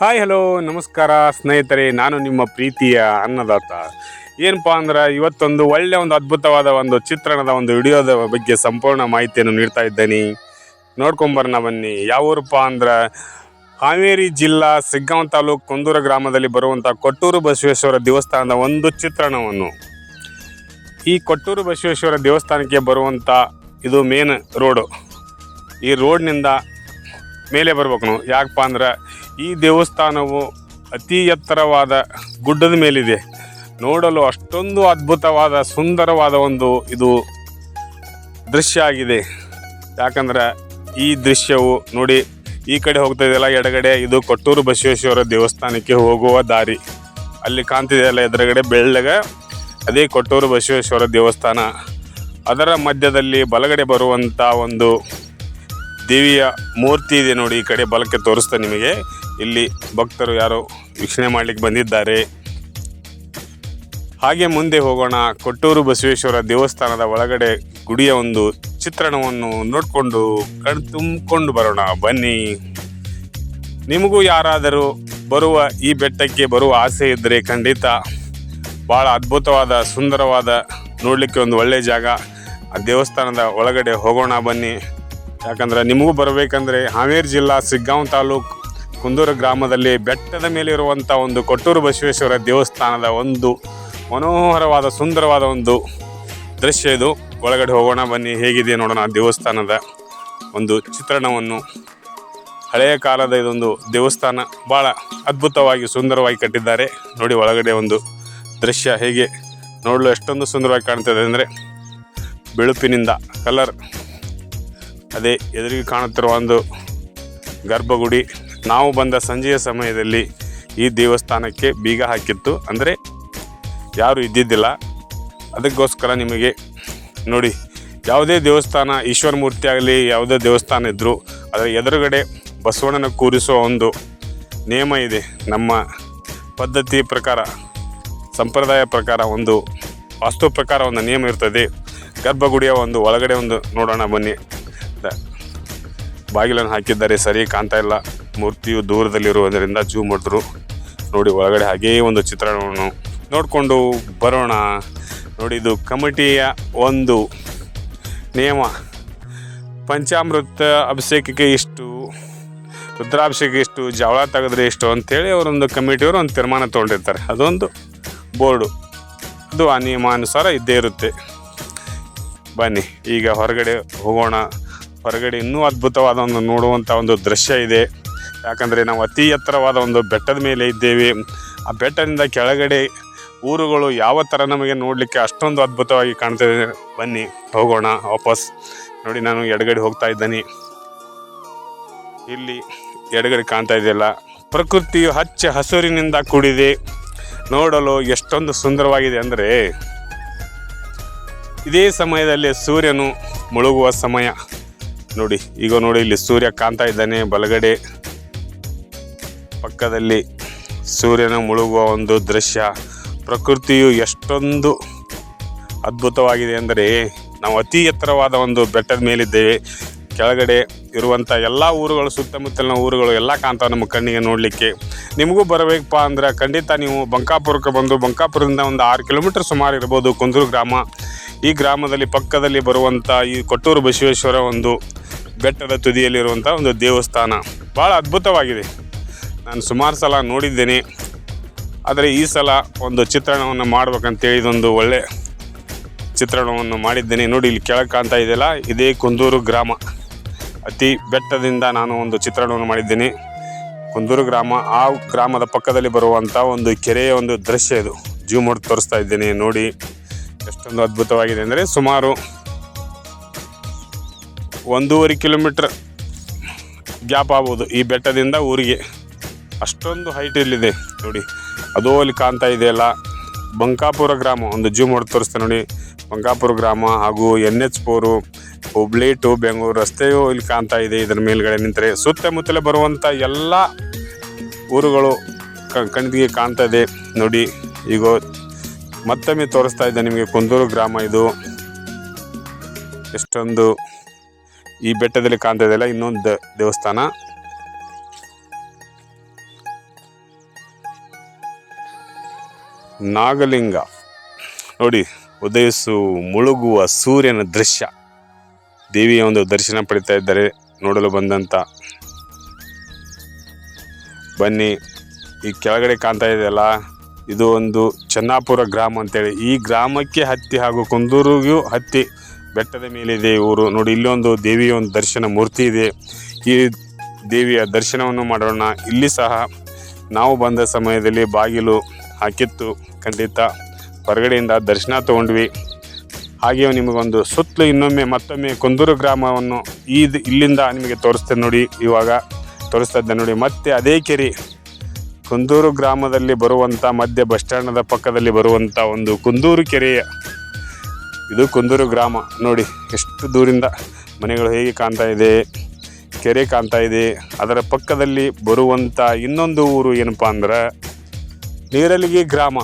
Hi hello ನಮಸ್ಕಾರ, ಸ್ನೇಹಿತರೆ. ನಾನು ನಿಮ್ಮ ಪ್ರೀತಿಯ ಅನ್ನದಾತ. ಏನಪ್ಪ ಅಂದ್ರೆ, ಇವತ್ತೊಂದು ಒಳ್ಳೆಯ ಒಂದು ಅದ್ಭುತವಾದ ಒಂದು ಚಿತ್ರಣದ ಒಂದು ವಿಡಿಯೋದ ಬಗ್ಗೆ ಸಂಪೂರ್ಣ ಮಾಹಿತಿಯನ್ನು ನೀಡ್ತಾ ಇದ್ದೇನೆ. ನೋಡ್ಕೊಂಬರೋಣ ಬನ್ನಿ. ಯಾವ ಊರಪ್ಪ ಅಂದ್ರೆ, ಹಾವೇರಿ ಜಿಲ್ಲಾ ಸಿಗ್ಗಾಂವ್ ತಾಲೂಕು ಕುಂದೂರ ಗ್ರಾಮದಲ್ಲಿ ಬರುವಂಥ ಕೊಟ್ಟೂರು ಬಸವೇಶ್ವರ ದೇವಸ್ಥಾನದ ಒಂದು ಚಿತ್ರಣವನ್ನು. ಈ ಕೊಟ್ಟೂರು ಬಸವೇಶ್ವರ ದೇವಸ್ಥಾನಕ್ಕೆ ಬರುವಂಥ ಇದು ಮೇನ್ ರೋಡು ಈ ರೋಡ್ನಿಂದ ಮೇಲೆ ಬರ್ಬೇಕು ನಾವು. ಯಾಕಪ್ಪ ಅಂದ್ರೆ ಈ ದೇವಸ್ಥಾನವು ಅತಿ ಎತ್ತರವಾದ ಗುಡ್ಡದ ಮೇಲಿದೆ. ನೋಡಲು ಅಷ್ಟೊಂದು ಅದ್ಭುತವಾದ, ಸುಂದರವಾದ ಒಂದು ಇದು ದೃಶ್ಯ ಆಗಿದೆ. ಯಾಕಂದ್ರೆ ಈ ದೃಶ್ಯವು ನೋಡಿ, ಈ ಕಡೆ ಹೋಗ್ತಾ ಇದೆಯಲ್ಲ, ಎಡಗಡೆ ಇದು ಕೊಟ್ಟೂರು ಬಸವೇಶ್ವರ ದೇವಸ್ಥಾನಕ್ಕೆ ಹೋಗುವ ದಾರಿ. ಅಲ್ಲಿ ಕಾಣ್ತಿದೆಯಲ್ಲ ಎದುರುಗಡೆ ಬೆಳ್ಳಗ, ಅದೇ ಕೊಟ್ಟೂರು ಬಸವೇಶ್ವರ ದೇವಸ್ಥಾನ. ಅದರ ಮಧ್ಯದಲ್ಲಿ ಬಲಗಡೆ ಬರುವಂಥ ಒಂದು ದೇವಿಯ ಮೂರ್ತಿ ಇದೆ ನೋಡಿ, ಈ ಕಡೆ ಬಲಕ್ಕೆ ತೋರಿಸ್ತಾ ನಿಮಗೆ. ಇಲ್ಲಿ ಭಕ್ತರು ಯಾರು ವೀಕ್ಷಣೆ ಮಾಡ್ಲಿಕ್ಕೆ ಬಂದಿದ್ದಾರೆ. ಹಾಗೆ ಮುಂದೆ ಹೋಗೋಣ. ಕೊಟ್ಟೂರು ಬಸವೇಶ್ವರ ದೇವಸ್ಥಾನದ ಒಳಗಡೆ ಗುಡಿಯ ಒಂದು ಚಿತ್ರಣವನ್ನು ನೋಡಿಕೊಂಡು ಕಣ್ ತುಂಬಿಕೊಂಡು ಬರೋಣ. ಬನ್ನಿ. ನಿಮಗೂ ಯಾರಾದರೂ ಬರುವ ಈ ಬೆಟ್ಟಕ್ಕೆ ಬರುವ ಆಸೆ ಇದ್ದರೆ ಖಂಡಿತ ಭಾಳ ಅದ್ಭುತವಾದ, ಸುಂದರವಾದ ನೋಡಲಿಕ್ಕೆ ಒಂದು ಒಳ್ಳೆಯ ಜಾಗ. ಆ ದೇವಸ್ಥಾನದ ಒಳಗಡೆ ಹೋಗೋಣ ಬನ್ನಿ. ಯಾಕಂದ್ರೆ ನಿಮಗೂ ಬರಬೇಕಂದ್ರೆ ಹಾವೇರಿ ಜಿಲ್ಲಾ ಸಿಗ್ಗಾಂವ್ ತಾಲೂಕು ಕುಂದೂರು ಗ್ರಾಮದಲ್ಲಿ ಬೆಟ್ಟದ ಮೇಲೆ ಇರುವಂಥ ಒಂದು ಕೊಟ್ಟೂರು ಬಸವೇಶ್ವರ ದೇವಸ್ಥಾನದ ಒಂದು ಮನೋಹರವಾದ ಸುಂದರವಾದ ಒಂದು ದೃಶ್ಯ ಇದು. ಒಳಗಡೆ ಹೋಗೋಣ, ಬನ್ನಿ. ಹೇಗಿದೆ ನೋಡೋಣ ದೇವಸ್ಥಾನದ ಒಂದು ಚಿತ್ರಣವನ್ನು. ಹಳೆಯ ಕಾಲದ ಇದೊಂದು ದೇವಸ್ಥಾನ. ಭಾಳ ಅದ್ಭುತವಾಗಿ ಸುಂದರವಾಗಿ ಕಟ್ಟಿದ್ದಾರೆ. ನೋಡಿ, ಒಳಗಡೆ ಒಂದು ದೃಶ್ಯ ಹೇಗೆ ನೋಡಲು ಎಷ್ಟೊಂದು ಸುಂದರವಾಗಿ ಕಾಣ್ತದೆ ಅಂದರೆ, ಬಿಳುಪಿನಿಂದ ಕಲರ್. ಅದೇ ಎದುರಿಗೆ ಕಾಣುತ್ತಿರುವ ಒಂದು ಗರ್ಭಗುಡಿ. ನಾವು ಬಂದ ಸಂಜೆಯ ಸಮಯದಲ್ಲಿ ಈ ದೇವಸ್ಥಾನಕ್ಕೆ ಬೀಗ ಹಾಕಿತ್ತು. ಅಂದರೆ ಯಾರು ಇದ್ದಿದ್ದಿಲ್ಲ. ಅದಕ್ಕೋಸ್ಕರ ನಿಮಗೆ ನೋಡಿ, ಯಾವುದೇ ದೇವಸ್ಥಾನ ಈಶ್ವರ ಮೂರ್ತಿ ಆಗಲಿ, ಯಾವುದೇ ದೇವಸ್ಥಾನ ಇದ್ದರೂ ಅದರ ಎದುರುಗಡೆ ಬಸವಣ್ಣನ ಕೂರಿಸುವ ಒಂದು ನಿಯಮ ಇದೆ. ನಮ್ಮ ಪದ್ಧತಿ ಪ್ರಕಾರ, ಸಂಪ್ರದಾಯ ಪ್ರಕಾರ ಒಂದು ವಾಸ್ತು ಪ್ರಕಾರ ಒಂದು ನಿಯಮ ಇರ್ತದೆ. ಗರ್ಭಗುಡಿಯ ಒಂದು ಒಳಗಡೆ ಒಂದು ನೋಡೋಣ ಬನ್ನಿ. ಬಾಗಿಲನ್ನು ಹಾಕಿದ್ದಾರೆ. ಸರಿ ಕಾಣ್ತಾ ಇಲ್ಲ. ಮೂರ್ತಿಯು ದೂರದಲ್ಲಿರುವುದರಿಂದ ಜೂ ಮಾಡಿದ್ರು ನೋಡಿ ಒಳಗಡೆ ಹಾಗೇ ಒಂದು ಚಿತ್ರಣವನ್ನು ನೋಡಿಕೊಂಡು ಬರೋಣ. ನೋಡಿ, ಇದು ಕಮಿಟಿಯ ಒಂದು ನಿಯಮ. ಪಂಚಾಮೃತ ಅಭಿಷೇಕಕ್ಕೆ ಇಷ್ಟು ರುದ್ರಾಭಿಷೇಕ ಇಷ್ಟು, ಜವಳ ತೆಗೆದ್ರೆ ಇಷ್ಟು ಅಂತೇಳಿ ಅವರೊಂದು ಕಮಿಟಿಯವರು ಒಂದು ತೀರ್ಮಾನ ತೊಗೊಂಡಿರ್ತಾರೆ. ಅದೊಂದು ಬೋರ್ಡು. ಅದು ಆ ನಿಯಮಾನುಸಾರ ಇದ್ದೇ ಇರುತ್ತೆ. ಬನ್ನಿ, ಈಗ ಹೊರಗಡೆ ಹೋಗೋಣ. ಹೊರಗಡೆ ಇನ್ನೂ ಅದ್ಭುತವಾದ ಒಂದು ನೋಡುವಂಥ ಒಂದು ದೃಶ್ಯ ಇದೆ. ಯಾಕಂದರೆ ನಾವು ಅತಿ ಎತ್ತರವಾದ ಒಂದು ಬೆಟ್ಟದ ಮೇಲೆ ಇದ್ದೇವೆ. ಆ ಬೆಟ್ಟದಿಂದ ಕೆಳಗಡೆ ಊರುಗಳು ಯಾವ ಥರ ನಮಗೆ ನೋಡಲಿಕ್ಕೆ ಅಷ್ಟೊಂದು ಅದ್ಭುತವಾಗಿ ಕಾಣ್ತದೆ. ಬನ್ನಿ, ಹೋಗೋಣ, ವಾಪಸ್. ನೋಡಿ, ನಾನು ಎಡಗಡೆ ಹೋಗ್ತಾ ಇದ್ದೇನೆ. ಇಲ್ಲಿ ಎಡಗಡೆ ಕಾಣ್ತಾ ಇದೆಯಲ್ಲ. ಪ್ರಕೃತಿಯು ಹಚ್ಚ ಹಸುರಿನಿಂದ ಕೂಡಿದೆ. ನೋಡಲು ಎಷ್ಟೊಂದು ಸುಂದರವಾಗಿದೆ ಅಂದರೆ, ಇದೇ ಸಮಯದಲ್ಲಿ ಸೂರ್ಯನು ಮುಳುಗುವ ಸಮಯ. ನೋಡಿ, ಈಗ ನೋಡಿ, ಇಲ್ಲಿ ಸೂರ್ಯ ಕಾಣ್ತಾ ಇದ್ದಾನೆ ಬಲಗಡೆ. ಪಕ್ಕದಲ್ಲಿ ಸೂರ್ಯನ ಮುಳುಗುವ ಒಂದು ದೃಶ್ಯ. ಪ್ರಕೃತಿಯು ಎಷ್ಟೊಂದು ಅದ್ಭುತವಾಗಿದೆ ಅಂದರೆ ನಾವು ಅತಿ ಎತ್ತರವಾದ ಒಂದು ಬೆಟ್ಟದ ಮೇಲಿದ್ದೇವೆ. ಕೆಳಗಡೆ ಇರುವಂಥ ಎಲ್ಲ ಊರುಗಳು, ಸುತ್ತಮುತ್ತಲಿನ ಊರುಗಳು, ಎಲ್ಲ ಕಾಣ್ತಾವೆ ನಮ್ಮ ಕಣ್ಣಿಗೆ ನೋಡಲಿಕ್ಕೆ. ನಿಮಗೂ ಬರಬೇಕಪ್ಪ ಅಂದ್ರೆ ಖಂಡಿತ ನೀವು ಬಂಕಾಪುರಕ್ಕೆ ಬಂದು, ಬಂಕಾಪುರದಿಂದ ಒಂದು ಆರು ಕಿಲೋಮೀಟರ್ ಸುಮಾರು ಇರ್ಬೋದು, ಕುಂದೂರು ಗ್ರಾಮ. ಈ ಗ್ರಾಮದಲ್ಲಿ ಪಕ್ಕದಲ್ಲಿ ಬರುವಂಥ ಈ ಕೊಟ್ಟೂರು ಬಸವೇಶ್ವರ ಒಂದು ಬೆಟ್ಟದ ತುದಿಯಲ್ಲಿರುವಂಥ ಒಂದು ದೇವಸ್ಥಾನ. ಭಾಳ ಅದ್ಭುತವಾಗಿದೆ. ನಾನು ಸುಮಾರು ಸಲ ನೋಡಿದ್ದೇನೆ. ಆದರೆ ಈ ಸಲ ಒಂದು ಚಿತ್ರಣವನ್ನು ಮಾಡ್ಬೇಕಂತೇಳಿ ಇದೊಂದು ಒಳ್ಳೆ ಚಿತ್ರಣವನ್ನು ಮಾಡಿದ್ದೇನೆ. ನೋಡಿ, ಇಲ್ಲಿ ಕೆಳಗೆ ಕಾಣ್ತಾ ಇದೆಯಲ್ಲ? ಇದೇ ಕುಂದೂರು ಗ್ರಾಮ. ಅತಿ ಬೆಟ್ಟದಿಂದ ನಾನು ಒಂದು ಚಿತ್ರಣವನ್ನು ಮಾಡಿದ್ದೇನೆ. ಕುಂದೂರು ಗ್ರಾಮ, ಆ ಗ್ರಾಮದ ಪಕ್ಕದಲ್ಲಿ ಬರುವಂಥ ಒಂದು ಕೆರೆಯ ಒಂದು ದೃಶ್ಯ ಇದು. ಜೂ ಮಾಡಿ ತೋರಿಸ್ತಾ ಇದ್ದೇನೆ. ನೋಡಿ, ಎಷ್ಟೊಂದು ಅದ್ಭುತವಾಗಿದೆ. ಅಂದರೆ ಸುಮಾರು ಒಂದೂವರೆ ಕಿಲೋಮೀಟ್ರ್ ಗ್ಯಾಪ್ ಆಗ್ಬೋದು ಈ ಬೆಟ್ಟದಿಂದ ಊರಿಗೆ. ಅಷ್ಟೊಂದು ಹೈಟ್ ಇಲ್ಲಿದೆ ನೋಡಿ. ಅದೋ ಅಲ್ಲಿ ಕಾಣ್ತಾ ಇದೆಯಲ್ಲ. ಬಂಕಾಪುರ ಗ್ರಾಮ, ಒಂದು ಜೂ ಮಾಡಿ ತೋರಿಸ್ತೇನೆ ನೋಡಿ. ಬಂಕಾಪುರ ಗ್ರಾಮ ಹಾಗೂ N H four Hubli to Bengaluru ರಸ್ತೆಯೂ ಇಲ್ಲಿ ಕಾಣ್ತಾ ಇದೆ. ಇದರ ಮೇಲ್ಗಡೆ ನಿಂತರೆ ಸುತ್ತಮುತ್ತಲೇ ಬರುವಂಥ ಎಲ್ಲ ಊರುಗಳು ಕಣ್ಣಿಗೆ ಕಾಣ್ತಾ ಇದೆ. ನೋಡಿ, ಈಗ ಮತ್ತೊಮ್ಮೆ ತೋರಿಸ್ತಾ ಇದೆ ನಿಮಗೆ ಕುಂದೂರು ಗ್ರಾಮ ಇದು. ಎಷ್ಟೊಂದು ಈ ಬೆಟ್ಟದಲ್ಲಿ ಕಾಣ್ತಾ ಇದೆಯಲ್ಲ, ಇನ್ನೊಂದು ದೇವಸ್ಥಾನ. ನಾಗಲಿಂಗ. ನೋಡಿ, ಉದಯಿಸು, ಮುಳುಗುವ ಸೂರ್ಯನ ದೃಶ್ಯ. ದೇವಿಯ ಒಂದು ದರ್ಶನ ಪಡಿತಾ ಇದ್ದಾರೆ, ನೋಡಲು ಬಂದಂತ. ಬನ್ನಿ, ಈ ಕೆಳಗಡೆ ಕಾಣ್ತಾ ಇದೆಯಲ್ಲ ಇದು ಒಂದು ಚೆನ್ನಾಪುರ ಗ್ರಾಮ ಅಂತೇಳಿ. ಈ ಗ್ರಾಮಕ್ಕೆ ಹತ್ತಿ ಹಾಗೂ ಕುಂದೂರಿಗೂ ಹತ್ತಿ ಬೆಟ್ಟದ ಮೇಲಿದೆ ಊರು. ನೋಡಿ, ಇಲ್ಲಿ ಒಂದು ದೇವಿಯ ಒಂದು ದರ್ಶನ ಮೂರ್ತಿ ಇದೆ. ಈ ದೇವಿಯ ದರ್ಶನವನ್ನು ಮಾಡೋಣ. ಇಲ್ಲಿ ಸಹ ನಾವು ಬಂದ ಸಮಯದಲ್ಲಿ ಬಾಗಿಲು ಹಾಕಿತ್ತು. ಖಂಡಿತ ಹೊರಗಡೆಯಿಂದ ದರ್ಶನ ತಗೊಂಡ್ವಿ. ಹಾಗೆಯೇ ನಿಮಗೊಂದು ಸುತ್ತಲೂ ಇನ್ನೊಮ್ಮೆ ಮತ್ತೊಮ್ಮೆ ಕುಂದೂರು ಗ್ರಾಮವನ್ನು ಈ ಇಲ್ಲಿಂದ ನಿಮಗೆ ತೋರಿಸ್ತೇನೆ ನೋಡಿ, ಇವಾಗ ತೋರಿಸ್ತಾ ಇದ್ದೆ ನೋಡಿ. ಮತ್ತೆ ಅದೇ ಕೆರೆ, ಕುಂದೂರು ಗ್ರಾಮದಲ್ಲಿ ಬರುವಂಥ ಮಧ್ಯ ಬಸ್ ಸ್ಟ್ಯಾಂಡದ ಪಕ್ಕದಲ್ಲಿ ಬರುವಂಥ ಒಂದು ಕುಂದೂರು ಕೆರೆಯ ಇದು ಕುಂದೂರು ಗ್ರಾಮ. ನೋಡಿ, ಎಷ್ಟು ದೂರಿಂದ ಮನೆಗಳು ಹೇಗೆ ಕಾಣ್ತಾ ಇದೆ, ಕೆರೆ ಕಾಣ್ತಾ ಇದೆ. ಅದರ ಪಕ್ಕದಲ್ಲಿ ಬರುವಂಥ ಇನ್ನೊಂದು ಊರು ಏನಪ್ಪ ಅಂದ್ರೆ ನೀರಲಿಗೆ ಗ್ರಾಮ.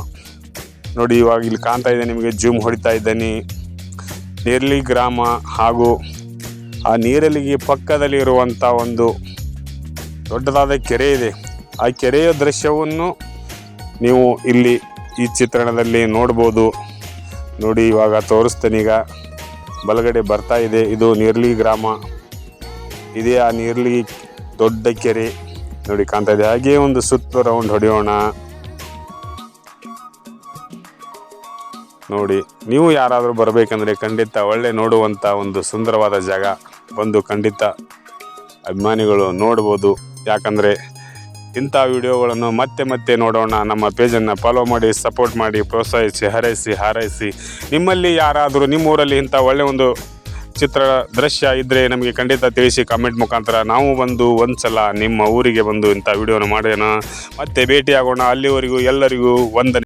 ನೋಡಿ, ಇವಾಗ ಇಲ್ಲಿ ಕಾಣ್ತಾ ಇದೆ ನಿಮಗೆ, ಜೂಮ್ ಹೊಡಿತಾ ಇದ್ದೀನಿ. ನೀರಲಿ ಗ್ರಾಮ ಹಾಗೂ ಆ ನೀರಲ್ಲಿಗೆ ಪಕ್ಕದಲ್ಲಿ ಇರುವಂಥ ಒಂದು ದೊಡ್ಡದಾದ ಕೆರೆ ಇದೆ. ಆ ಕೆರೆಯ ದೃಶ್ಯವನ್ನು ನೀವು ಇಲ್ಲಿ ಈ ಚಿತ್ರಣದಲ್ಲಿ ನೋಡ್ಬೋದು. ನೋಡಿ, ಇವಾಗ ತೋರಿಸ್ತೇನೆ ಈಗ. ಬಲಗಡೆ ಬರ್ತಾ ಇದೆ. ಇದು ನೀರ್ಲಿ ಗ್ರಾಮ. ಇದೇ ಆ ನೀರ್ಲಿ ದೊಡ್ಡ ಕೆರೆ. ನೋಡಿ, ಕಾಣ್ತಾ ಇದೆ. ಹಾಗೆ ಒಂದು ಸುತ್ತು ರೌಂಡ್ ಹೊಡೆಯೋಣ. ನೋಡಿ, ನೀವು ಯಾರಾದರೂ ಬರಬೇಕಂದ್ರೆ ಖಂಡಿತ ಒಳ್ಳೆ ನೋಡುವಂಥ ಒಂದು ಸುಂದರವಾದ ಜಾಗ, ಬಂದು ಖಂಡಿತ ಅಭಿಮಾನಿಗಳು ನೋಡ್ಬೋದು. ಯಾಕಂದರೆ ಇಂಥ ವಿಡಿಯೋಗಳನ್ನು ಮತ್ತೆ ಮತ್ತೆ ನೋಡೋಣ. ನಮ್ಮ ಪೇಜನ್ನು ಫಾಲೋ ಮಾಡಿ ಸಪೋರ್ಟ್ ಮಾಡಿ, ಪ್ರೋತ್ಸಾಹಿಸಿ, ಹರೈಸಿ, ಹಾರೈಸಿ. ನಿಮ್ಮಲ್ಲಿ ಯಾರಾದರೂ ನಿಮ್ಮ ಊರಲ್ಲಿ ಇಂಥ ಒಳ್ಳೆ ಒಂದು ಚಿತ್ರ, ದೃಶ್ಯ ಇದ್ದರೆ ನಮಗೆ ಖಂಡಿತ ತಿಳಿಸಿ ಕಾಮೆಂಟ್ ಮುಖಾಂತರ. ನಾವು ಬಂದು ಒಂದು ಸಲ ನಿಮ್ಮ ಊರಿಗೆ ಬಂದು ಇಂಥ ವಿಡಿಯೋನ ಮಾಡೋಣ. ಮತ್ತೆ ಭೇಟಿಯಾಗೋಣ. ಅಲ್ಲಿವರೆಗೂ ಎಲ್ಲರಿಗೂ ವಂದನೆ.